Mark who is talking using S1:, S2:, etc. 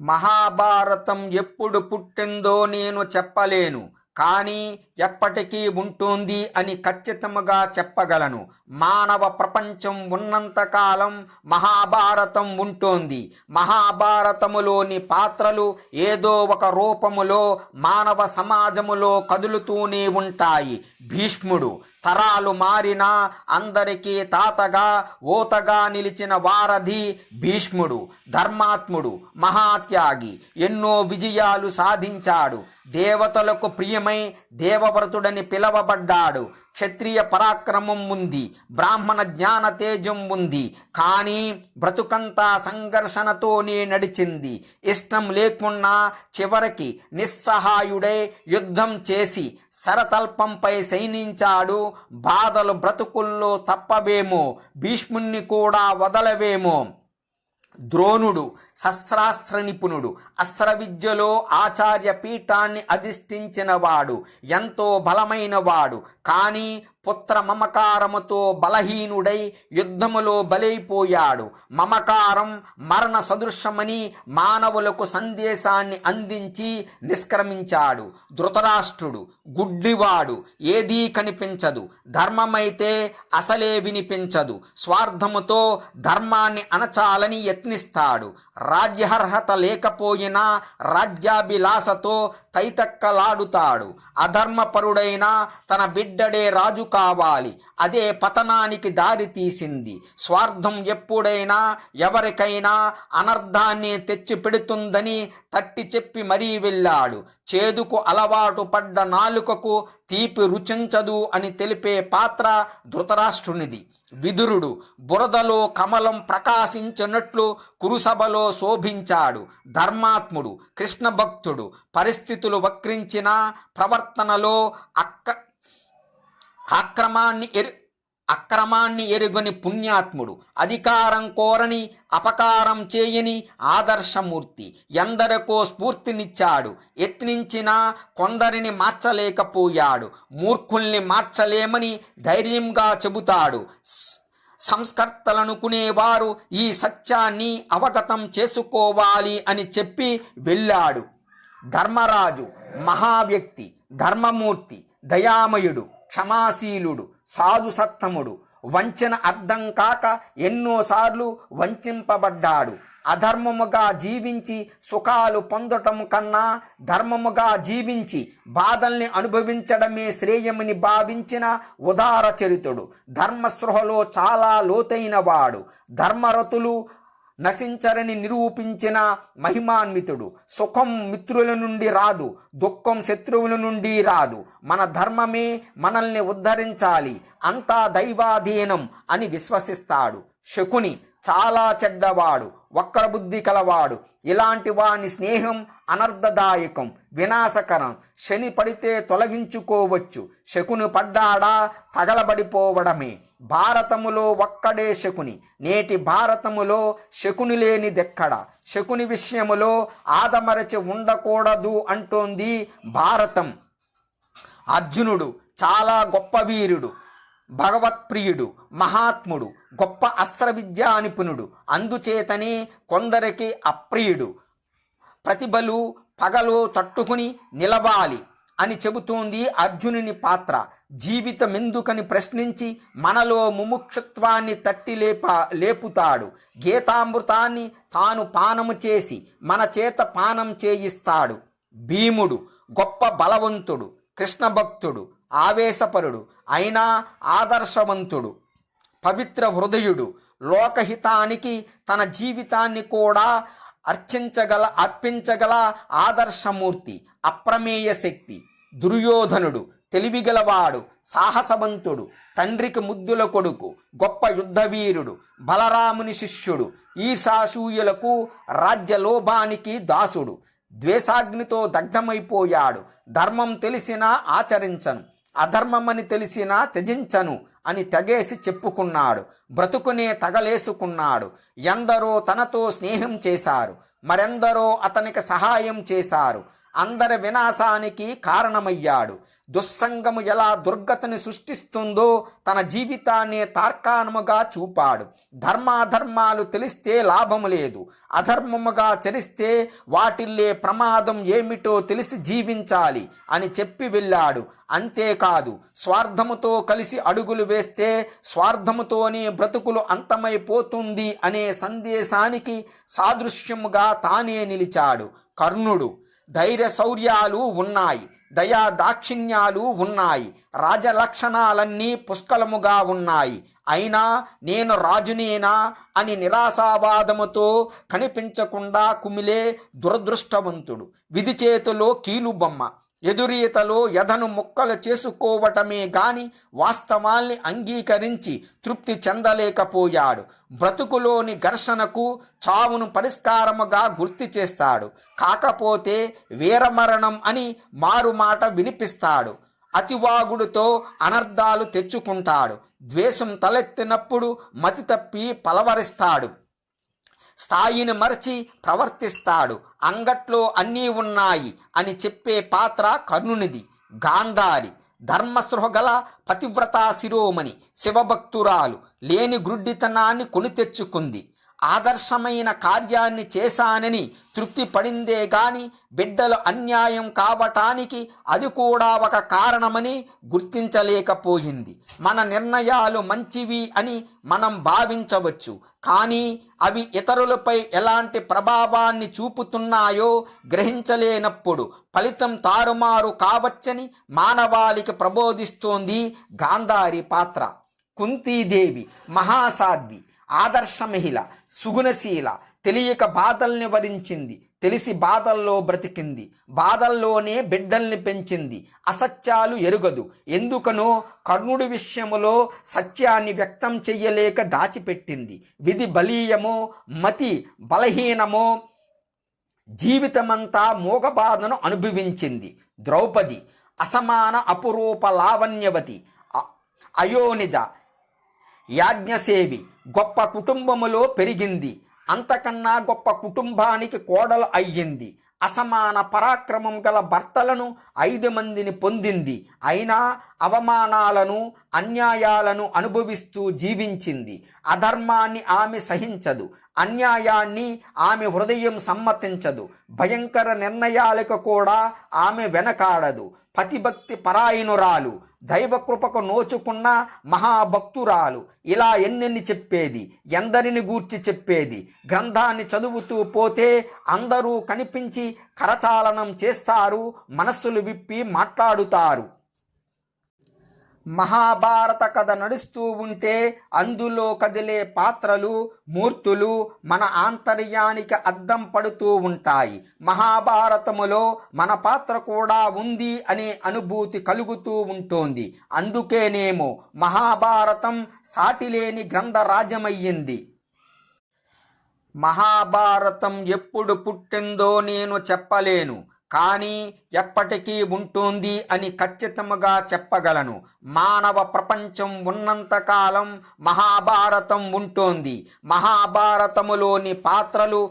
S1: మహాభారతం ఎప్పుడు పుట్టిందో నేను చెప్పలేను కానీ ఎప్పటికీ ఉంటుంది అని ఖచ్చితముగా చెప్పగలను. మానవ ప్రపంచం ఉన్నంతకాలం మహాభారతం ఉంటుంది. మహాభారతములోని పాత్రలు ఏదో ఒక రూపములో మానవ సమాజములో కదులుతూనే ఉంటాయి. భీష్ముడు తరాలు మారినా అందరికీ తాతగా ఓతగా నిలిచిన వారధి భీష్ముడు ధర్మాత్ముడు మహాత్యాగి ఎన్నో విజయాలు సాధించాడు. దేవతలకు ప్రియమై దేవవ్రతుడని పిలవబడ్డాడు. క్షత్రియ పరాక్రమం ఉంది బ్రాహ్మణ జ్ఞాన తేజం ఉంది కానీ బ్రతుకంతా సంఘర్షణతోనే నడిచింది. ఇష్టం లేకున్నా చివరికి నిస్సహాయుడై యుద్ధం చేసి శరతల్పంపై శయనించాడు. బాధలు బ్రతుకుల్లో తప్పవేమో భీష్ముణ్ణి కూడా వదలవేమో. ద్రోణుడు శస్త్రాస్త్ర నిపుణుడు అస్త్ర విద్యలో ఆచార్య పీఠాన్ని అధిష్ఠించినవాడు ఎంతో బలమైనవాడు. కానీ పుత్ర మమకారముతో బలహీనుడై యుద్ధములో బలైపోయాడు. మమకారం మరణ సదృశమని మానవులకు సందేశాన్ని అందించి నిష్క్రమించాడు. ధృతరాష్ట్రుడు గుడ్డివాడు ఏదీ కనిపించదు. ధర్మమైతే అసలే వినిపించదు. స్వార్థముతో ధర్మాన్ని అణచాలని యత్నిస్తాడు. రాజ్యార్హత లేకపోయినా రాజ్యాభిలాషతో తైతక్కలాడుతాడు. అధర్మపరుడైన తన బిడ్డడే రాజు కావాలి. అదే పతనానికి దారి తీసింది. స్వార్థం ఎప్పుడైనా ఎవరికైనా అనర్థాన్ని తెచ్చి పెడుతుందని తట్టి చెప్పి మరీ వెళ్ళాడు. చేదుకు అలవాటు పడ్డ నాలుకకు తీపి రుచించదు అని తెలిపే పాత్ర ధృతరాష్ట్రునిది. విదురుడు బురదలో కమలం ప్రకాశించినట్లు కురుసభలో శోభించాడు. ధర్మాత్ముడు కృష్ణ భక్తుడు పరిస్థితులు వక్రించిన ప్రవర్తనలో అక్క అక్రమాన్ని ఎరు అక్రమాన్ని ఎరుగని పుణ్యాత్ముడు అధికారం కోరని అపకారం చేయని ఆదర్శమూర్తి ఎందరికో స్ఫూర్తినిచ్చాడు యత్నించినా కొందరిని మార్చలేకపోయాడు మూర్ఖుల్ని మార్చలేమని ధైర్యంగా చెబుతాడు. సంస్కర్తలనుకునేవారు ఈ సత్యాన్ని అవగతం చేసుకోవాలి అని చెప్పి వెళ్ళాడు. ధర్మరాజు మహావ్యక్తి ధర్మమూర్తి దయామయుడు. క్షమాశీలుడు సాధుసత్తముడు వంచన అర్థం కాక ఎన్నోసార్లు వంచింపబడ్డాడు. అధర్మముగా జీవించి సుఖాలు పొందటం కన్నా ధర్మముగా జీవించి బాధల్ని అనుభవించడమే శ్రేయమని భావించిన ఉదార చరితుడు. ధర్మస్పృహలో చాలా లోతైన వాడు ధర్మరతులు నశించరని నిరూపించిన మహిమాన్వితుడు. సుఖం మిత్రుల నుండి రాదు దుఃఖం శత్రువుల నుండి రాదు. మన ధర్మమే మనల్ని ఉద్ధరించాలి. అంతా దైవాధీనం అని విశ్వసిస్తాడు. శకుని చాలా చెడ్డవాడు వక్రబుద్ధి కలవాడు. ఇలాంటి వాని స్నేహం అనర్థదాయకం వినాశకరం. శని పడితే తొలగించుకోవచ్చు. శకుని పడ్డాడా తగలబడిపోవడమే. భారతములో ఒక్కడే శకుని నేటి భారతములో శకుని లేనిదెక్కడ? శకుని విషయములో ఆదమరచి ఉండకూడదు అంటోంది భారతం. అర్జునుడు చాలా గొప్ప వీరుడు. భగవత్ప్రియుడు మహాత్ముడు గొప్ప అస్త్ర విద్యా నిపుణుడు. అందుచేతనే కొందరికి అప్రియుడు. ప్రతిభలు పగలు తట్టుకుని నిలవాలి అని చెబుతోంది అర్జునుని పాత్ర. జీవితం ఎందుకని ప్రశ్నించి మనలో ముముక్షత్వాన్ని తట్టి లేప లేపుతాడు. గీతామృతాన్ని తాను పానము చేసి మన చేత పానం చేయిస్తాడు. భీముడు గొప్ప బలవంతుడు కృష్ణ భక్తుడు ఆవేశపరుడు అయినా ఆదర్శవంతుడు పవిత్ర హృదయుడు. లోకహితానికి తన జీవితాన్ని కూడా అర్చించగల అర్పించగల ఆదర్శమూర్తి అప్రమేయ శక్తి దుర్యోధనుడు తెలివిగలవాడు సాహసవంతుడు తండ్రికి ముద్దుల కొడుకు గొప్ప యుద్ధవీరుడు బలరాముని శిష్యుడు ఈశాసూయులకు రాజ్యలోభానికి దాసుడు. ద్వేషాగ్నితో దగ్ధమైపోయాడు. ధర్మం తెలిసినా ఆచరించను. అధర్మమని తెలిసినా త్యజించను అని తెగేసి చెప్పుకున్నాడు. బ్రతుకునే తగలేసుకున్నాడు. ఎందరో తనతో స్నేహం చేశారు. మరెందరో అతనికి సహాయం చేశారు. అందరి వినాశానికి కారణమయ్యాడు. దుస్సంగము ఎలా దుర్గతిని సృష్టిస్తుందో తన జీవితాన్ని తార్కాణముగా చూపాడు. ధర్మాధర్మాలు తెలిస్తే లాభము లేదు. అధర్మముగా చరిస్తే వాటిల్లే ప్రమాదం ఏమిటో తెలిసి జీవించాలి అని చెప్పి వెళ్ళాడు. అంతేకాదు స్వార్థముతో కలిసి అడుగులు వేస్తే స్వార్థముతోనే బ్రతుకులు అంతమైపోతుంది అనే సందేశానికి సాదృశ్యముగా తానే నిలిచాడు. కర్ణుడు ధైర్య శౌర్యాలు ఉన్నాయి. దయా దాక్షిణ్యాలు ఉన్నాయి. రాజలక్షణాలన్నీ పుష్కలముగా ఉన్నాయి. అయినా నేను రాజునేనా అని నిరాశావాదముతో కనిపించకుండా కుమిలే దురదృష్టవంతుడు. విధి చేతిలో కీలుబొమ్మ. ఎదురీతలో యథను ముక్కలు చేసుకోవటమే గాని వాస్తవాల్ని అంగీకరించి తృప్తి చెందలేకపోయాడు. బ్రతుకులోని ఘర్షణకు చావును పరిష్కారముగా గుర్తు చేస్తాడు. కాకపోతే వీరమరణం అని మారుమాట వినిపిస్తాడు. అతివాగుడుతో అనర్థాలు తెచ్చుకుంటాడు. ద్వేషం తలెత్తినప్పుడు మతి తప్పి పలవరిస్తాడు. స్థాయిని మరచి ప్రవర్తిస్తాడు. అంగట్లో అన్నీ ఉన్నాయి అని చెప్పే పాత్ర కర్ణునిది. గాంధారి ధర్మసృహగల పతివ్రతా శిరోమణి శివభక్తురాలు లేని గ్రుడ్డితనాన్ని కొని తెచ్చుకుంది. ఆదర్శమైన కార్యాన్ని చేశానని తృప్తి పడిందే గాని బిడ్డలు అన్యాయం కావటానికి అది కూడా ఒక కారణమని గుర్తించలేకపోయింది. మన నిర్ణయాలు మంచివి అని మనం భావించవచ్చు. కానీ అవి ఇతరులపై ఎలాంటి ప్రభావాన్ని చూపుతున్నాయో గ్రహించలేనప్పుడు ఫలితం తారుమారు కావచ్చని మానవాళికి ప్రబోధిస్తోంది గాంధారి పాత్ర. కుంతీదేవి మహాసాధ్వి ఆదర్శ మహిళ సుగుణశీల తెలియక బాధల్ని వరించింది తెలిసి బాధల్లో బ్రతికింది బాధల్లోనే బిడ్డల్ని పెంచింది. అసత్యాలు ఎరుగదు. ఎందుకనో కర్ణుడి విషయములో సత్యాన్ని వ్యక్తం చెయ్యలేక దాచిపెట్టింది. విధి బలీయమో మతి బలహీనమో జీవితమంతా మూగబాధను అనుభవించింది. ద్రౌపది అసమాన అపురూప లావణ్యవతి అయోనిజ యాజ్ఞసేవి గొప్ప కుటుంబములో పెరిగింది. అంతకన్నా గొప్ప కుటుంబానికి కోడలు అయ్యింది. అసమాన పరాక్రమం గల భర్తలను ఐదు మందిని పొందింది. అయినా అవమానాలను అన్యాయాలను అనుభవిస్తూ జీవించింది. అధర్మాన్ని ఆమె సహించదు. అన్యాయాన్ని ఆమె హృదయం సమ్మతించదు. భయంకర నిర్ణయాలకు కూడా ఆమె వెనకాడదు. పతిభక్తి పరాయణురాలు దైవకృపకు నోచుకున్న మహాభక్తురాలు. ఇలా ఎన్నెన్ని చెప్పేది ఎందరిని గూర్చి చెప్పేది గ్రంథాన్ని చదువుతూ పోతే అందరూ కనిపించి కరచాలనం చేస్తారు మనస్సులు విప్పి మాట్లాడుతారు. మహాభారత కథ నడుస్తూ ఉంటే అందులో కదిలే పాత్రలు మూర్తులు మన ఆంతర్యానికి అద్దం పడుతూ ఉంటాయి. మహాభారతములో మన పాత్ర కూడా ఉంది అనే అనుభూతి కలుగుతూ ఉంటుంది. అందుకేనేమో మహాభారతం సాటిలేని గ్రంథరాజ్యమయ్యింది. మహాభారతం ఎప్పుడు పుట్టిందో నేను చెప్పలేను. కానీ ఎప్పటికీ ఉంటుంది అని ఖచ్చితముగా చెప్పగలను. మానవ ప్రపంచం ఉన్నంతకాలం మహాభారతం ఉంటుంది. మహాభారతములోని పాత్రలు